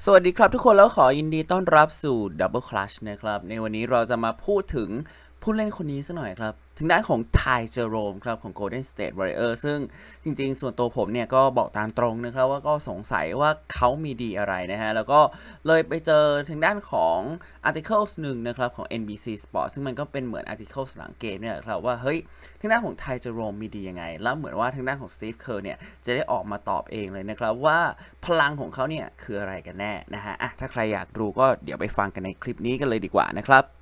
สวัสดีครับทุกคนแล้วขอยินดีต้อนรับสู่ Double Clutch นะครับ ในวันนี้เราจะมาพูดถึง ผู้เล่นคนนี้สักหน่อยครับถึงด้านของไทเจอโรมครับของ Golden State Warrior ซึ่งจริงๆ ส่วนตัวผมเนี่ยก็บอกตามตรงนะครับว่าก็สงสัยว่าเขามีดีอะไรนะฮะ แล้วก็เลยไปเจอถึงด้านของ articles หนึ่งนะครับของ NBC Sport ซึ่งมันก็เป็นเหมือน articles หลังเกมเนี่ยครับว่า เฮ้ย ทางด้านของไทเจอโรมมีดียังไง แล้วเหมือนว่าทางด้านของ Steve Kerr เนี่ยจะได้ออกมาตอบเองเลยนะครับว่าพลังของเขาเนี่ยคืออะไรกันแน่นะฮะอะถ้าใครอยากรู้ก็เดี๋ยวไปฟังกันในคลิปนี้กันเลยดีกว่านะครับ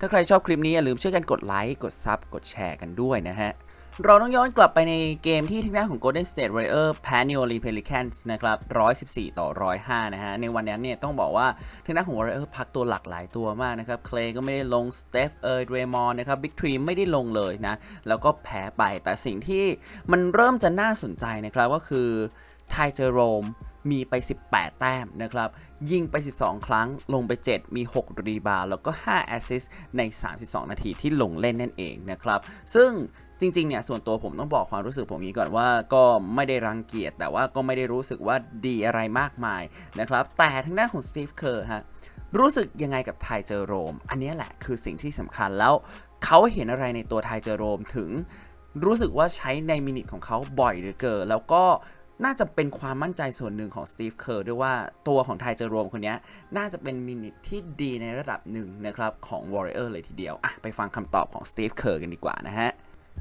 ถ้าใครชอบคลิปนี้อย่าลืมช่วยกันกดไลค์ กดซับ กดแชร์กันด้วยนะฮะ เราต้องย้อนกลับไปในเกมที่ทางด้านของ Golden State Warriors แพ้ New Orleans Pelicans นะครับ 114 ต่อ 105 นะฮะ ในวันนั้นเนี่ยต้องบอกว่าทางด้านของ Warriors พักตัวหลักหลายตัวมากนะครับ Clay ก็ไม่ได้ลง Steph เอยเดรมอนนะครับ Big Three ไม่ได้ลงเลยนะ แล้วก็แพ้ไป แต่สิ่งที่มันเริ่มจะน่าสนใจนะครับก็คือไทเจอโรม มีไป 18 แต้มนะครับ ยิงไป 12 ครั้ง ลงไป 7 มี 6 รีบาวด์แล้วก็ 5 แอสซิสใน 32 นาทีที่ลงเล่นนั่นเองนะครับ ซึ่งจริงๆ เนี่ย ส่วนตัวผมต้องบอกความรู้สึกผมนี้ก่อนว่าก็ไม่ได้รังเกียจแต่ว่าก็ไม่ได้รู้สึกว่าดีอะไรมากมายนะครับ แต่ทางด้านของสตีฟเคอร์ฮะรู้สึกยังไงกับไทเจอโรม อันนี้แหละคือสิ่งที่สำคัญแล้วเขาเห็นอะไรในตัวไทเจอโรมถึงรู้สึกว่าใช้ในมินิทของเขาบ่อยเหลือเกินแล้วก็ น่าจะเป็นความมั่นใจส่วนหนึ่งของสตีฟเคอร์ด้วยว่าตัวของไทเจอโรมคนนี้น่าจะเป็นมินิทที่ดีในระดับหนึ่งนะครับของ Warrior เลยทีเดียวอะไปฟังคำตอบของสตีฟเคอร์กันดีกว่านะฮะ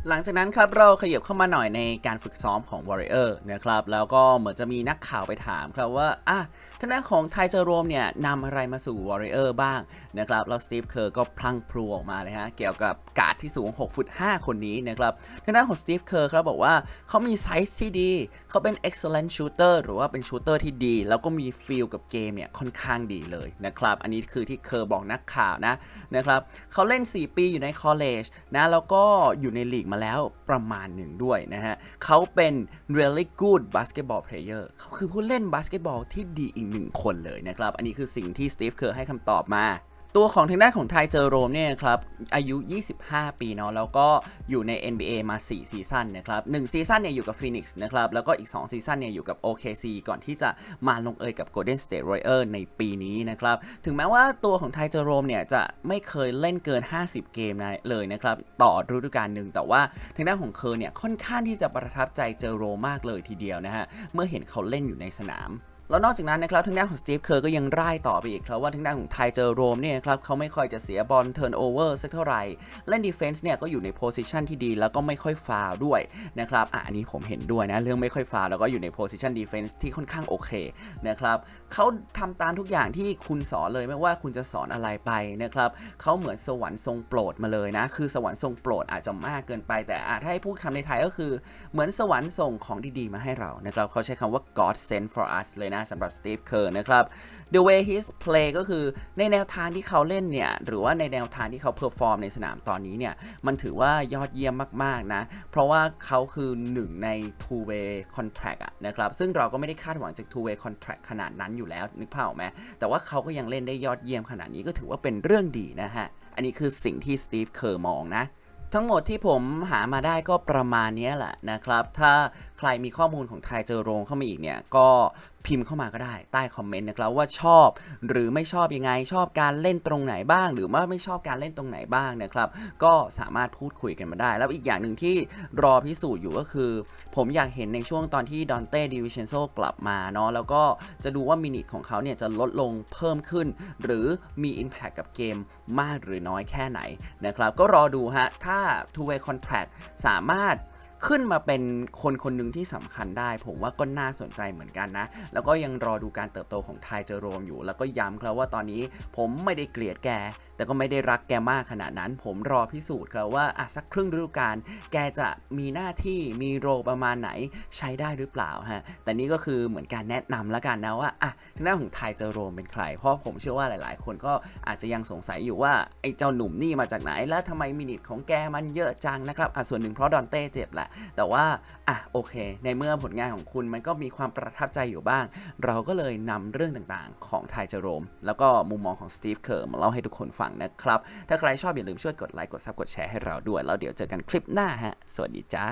หลังจากนั้นครับเราขยับเข้ามาหน่อยในการฝึกซ้อมของ Warrior นะครับแล้วก็เหมือนจะมีนักข่าวไปถามครับว่าอะทางด้านของไทเจอโรมเนี่ยนำอะไรมาสู่ Warrior บ้างนะครับแล้วสตีฟเคอร์ก็พลังพลูออกมาเลยฮะเกี่ยวกับการ์ดที่สูง 6 ฟุต 5 คนนี้นะครับทางด้านของสตีฟเคอร์ครับบอกว่าเขามีไซส์ที่ดี เขาเป็น excellent shooter หรือว่าเป็นชูเตอร์ที่ดี แล้วก็มีฟีลกับเกมเนี่ยค่อนข้างดีเลยนะครับอันนี้คือที่เคอร์บอกนักข่าวนะนะครับเขาเล่น 4 ปีอยู่ใน college นะแล้วก็อยู่ในลีกมาแล้วประมาณหนึ่งด้วยนะฮะเขาเป็น really good basketball player เขาคือผู้เล่นบาสเกตบอลที่ดีอีกหนึ่งคนเลยนะครับ อันนี้คือสิ่งที่สตีฟเคอร์ให้คำตอบมา ตัวของทางด้านของไทเจอโรมเนี่ยครับอายุ 25 ปีเนาะแล้วก็อยู่ใน NBA มา 4 ซีซั่นนะครับ1ซีซั่นเนี่ยอยู่กับ Phoenix นะครับแล้วก็อีก 2 ซีซั่นเนี่ยอยู่กับ OKC ก่อนที่จะมาลงเอยกับ Golden State Warriors ในปีนี้นะครับถึงแม้ว่าตัวของไทเจอโรมเนี่ยจะไม่เคยเล่นเกิน 50 เกมนเลยนะครับต่อฤดูกาลหนึ่งแต่ว่าทางด้านของเคอร์เนี่ยค่อนข้างที่จะประทับใจเจอโรมากเลยทีเดียวนะฮะเมื่อเห็นเขาเล่นอยู่ในสนามแล้วนอกจากนั้นนะครับทางด้านของสตีฟเคอร์ก็ยังร่ายต่อไปอีกครับว่าทางด้านของไทเจอโรมเนี่ยครับเขาไม่ค่อยจะเสียบอลเทิร์นโอเวอร์สักเท่าไหร่เล่นดีเฟนส์เนี่ยก็อยู่ในโพซิชันที่ดีแล้วก็ไม่ค่อยฟาวด้วยนะครับอะอันนี้ผมเห็นด้วยนะ เรื่องไม่ค่อยฟาวแล้วก็อยู่ในโพซิชันดีเฟนส์ที่ค่อนข้างโอเคนะครับเขาทำตามทุกอย่างที่คุณสอนเลยไม่ว่าคุณจะสอนอะไรไปนะครับเขาเหมือนสวรรค์ทรงโปรดมาเลยนะ คือสวรรค์ทรงโปรดอาจจะมากเกินไป แต่อาจถ้าให้พูดคำในไทยก็คือเหมือนสวรรค์ส่งของดีๆ มาให้เรานะครับเขาใช้คำว่า God sent for us เลยนะสำหรับ Steve Kerr นะครับ the way his play ก็คือในแนวทางที่เขาเล่นเนี่ยหรือว่าในแนวทางที่เขาเพอร์ฟอร์มในสนามตอนนี้เนี่ยมันถือว่ายอดเยี่ยมมากๆนะ เพราะว่าเขาคือหนึ่งใน two way contract อะนะครับซึ่งเราก็ไม่ได้คาดหวังจาก two way contract ขนาดนั้นอยู่แล้วนึกภาพออกไหมแต่ว่าเขาก็ยังเล่นได้ยอดเยี่ยมขนาดนี้ก็ถือว่าเป็นเรื่องดีนะฮะ อันนี้คือสิ่งที่สตีฟเคอร์มองนะทั้งหมดที่ผมหามาได้ก็ประมาณนี้แหละนะครับ ถ้าใครมีข้อมูลของไทยเจอโรงเข้ามาอีกเนี่ย ก็ พิมพ์เข้ามาก็ได้ใต้คอมเมนต์นะครับว่าชอบ หรือไม่ชอบยังไงชอบการเล่นตรงไหนบ้าง หรือว่าไม่ชอบการเล่นตรงไหนบ้างนะครับก็สามารถพูดคุยกันมาได้ แล้วอีกอย่างหนึ่งที่รอพิสูจน์อยู่ก็คือ ผมอยากเห็นในช่วงตอนที่ดอนเต้ดิวิเชนโซกลับมาเนาะแล้วก็จะดูว่ามินิทของเขาเนี่ยจะลดลงเพิ่มขึ้น หรือมี Impact กับเกมมากหรือน้อยแค่ไหนนะครับก็รอดูฮะถ้า two way contract สามารถ ขึ้นมาเป็นคนคนหนึ่งที่สำคัญได้ ผมว่าก็น่าสนใจเหมือนกันนะ แล้วก็ยังรอดูการเติบโตของไทเจอโรมอยู่ แล้วก็ย้ำครับว่าตอนนี้ผมไม่ได้เกลียดแก แต่ก็ไม่ได้รักแกมากขนาดนั้น ผมรอพิสูจน์ครับว่าอะสักครึ่งฤดูกาลแกจะมีหน้าที่มีโรประมาณไหนใช้ได้หรือเปล่าฮะแต่นี่ก็คือเหมือนการแนะนำแล้วกันนะว่าอะทางด้านของไทเจอโรมเป็นใคร เพราะผมเชื่อว่าหลาย ๆ คนก็อาจจะยังสงสัยอยู่ว่าไอ้เจ้าหนุ่มนี่มาจากไหน และทำไมมินิทของแกมันเยอะจังนะครับอะส่วนหนึ่งเพราะดอนเต้เจ็บแหละ แต่ว่าอะโอเค ในเมื่อผลงานของคุณมันก็มีความประทับใจอยู่บ้าง เราก็เลยนำเรื่องต่าง ๆ ของไทเจอโรม แล้วก็มุมมองของสตีฟเคอร์มาเล่าให้ทุกคนฟังฟังนะครับ ถ้าใครชอบอย่าลืมช่วยกดไลค์กดซับกดแชร์ให้เราด้วย แล้วเดี๋ยวเจอกันคลิปหน้าฮะ สวัสดีจ้า